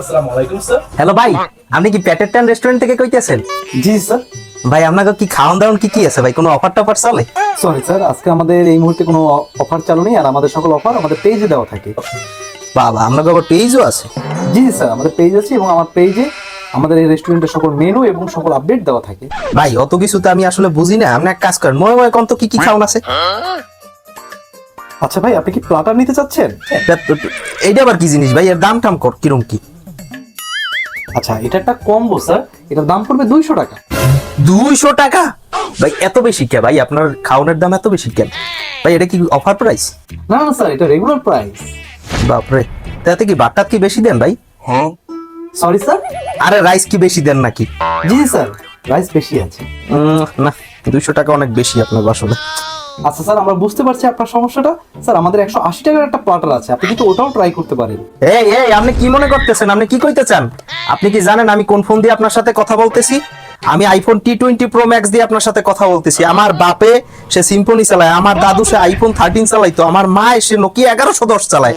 আসসালামু আলাইকুম sir. Hello ভাই আপনি কি প্যাটের টান রেস্টুরেন্ট থেকে কইতেছেন? জি স্যার। ভাই আপনাকে কি খাওয়ান দাওয়ান কি কি আছে? ভাই কোনো অফার টফার চলে? সরি স্যার আজকে আমাদের এই মুহূর্তে কোনো অফার চালু নেই আর আমাদের সকল অফার আমাদের পেজে দেওয়া থাকে। বাবা আপনাকে আবার পেজও আছে? জি স্যার আমাদের পেজ আছে এবং আমার পেজে আমাদের এই রেস্টুরেন্টের সকল মেনু এবং সকল আপডেট দেওয়া থাকে। ভাই অত কিছু তো আমি আসলে বুঝি না। আপনি এক কাজ করেন মনে মনে কোন তো কি কি খাওয়ান আছে? আচ্ছা ভাই আপনি কি প্লাটার নিতে চাচ্ছেন? এইটা আবার কি জিনিস? ভাই এর দাম টাম কর কিরম কি? আচ্ছা এটা একটা কম্বো স্যার এটার দাম পড়বে দুইশো টাকা। দুইশো টাকা? ভাই এত বেশি কে ভাই আপনার খাওয়ানোর দাম এত বেশি কেন? ভাই এটা কি অফার প্রাইস না না স্যার এটা রেগুলার প্রাইস বাপরে তাতে কি বাটার কি বেশি দেন ভাই? হ্যাঁ। সরি স্যার আরে রাইস কি বেশি দেন নাকি? জি স্যার রাইস বেশি আছে। উম, না দুইশো টাকা অনেক বেশি আপনার আসলে আচ্ছা স্যার, আমরা বুঝতে পারছি আপনার সমস্যাটা। স্যার, আমাদের একশো আশি টাকার একটা প্লাটার আছে, আপনি কিন্তু ওটাও ট্রাই করতে পারেন। এই এই, আপনি কি মনে করতেছেন? আপনি কি কইতে চান? আপনি কি জানেন আমি কোন ফোন দিয়ে আপনার সাথে কথা বলতেছি? আমি আইফোন টি টোয়েন্টি প্রো ম্যাক্স দিয়ে আপনার সাথে কথা বলতেছি। আমার বাপে, সে সিম্পনি চালায়, আমার দাদু সে আইফোন থার্টিন চালাইতো, আমার মা এসে নোকিয়া এগারোশো দশ চালায়।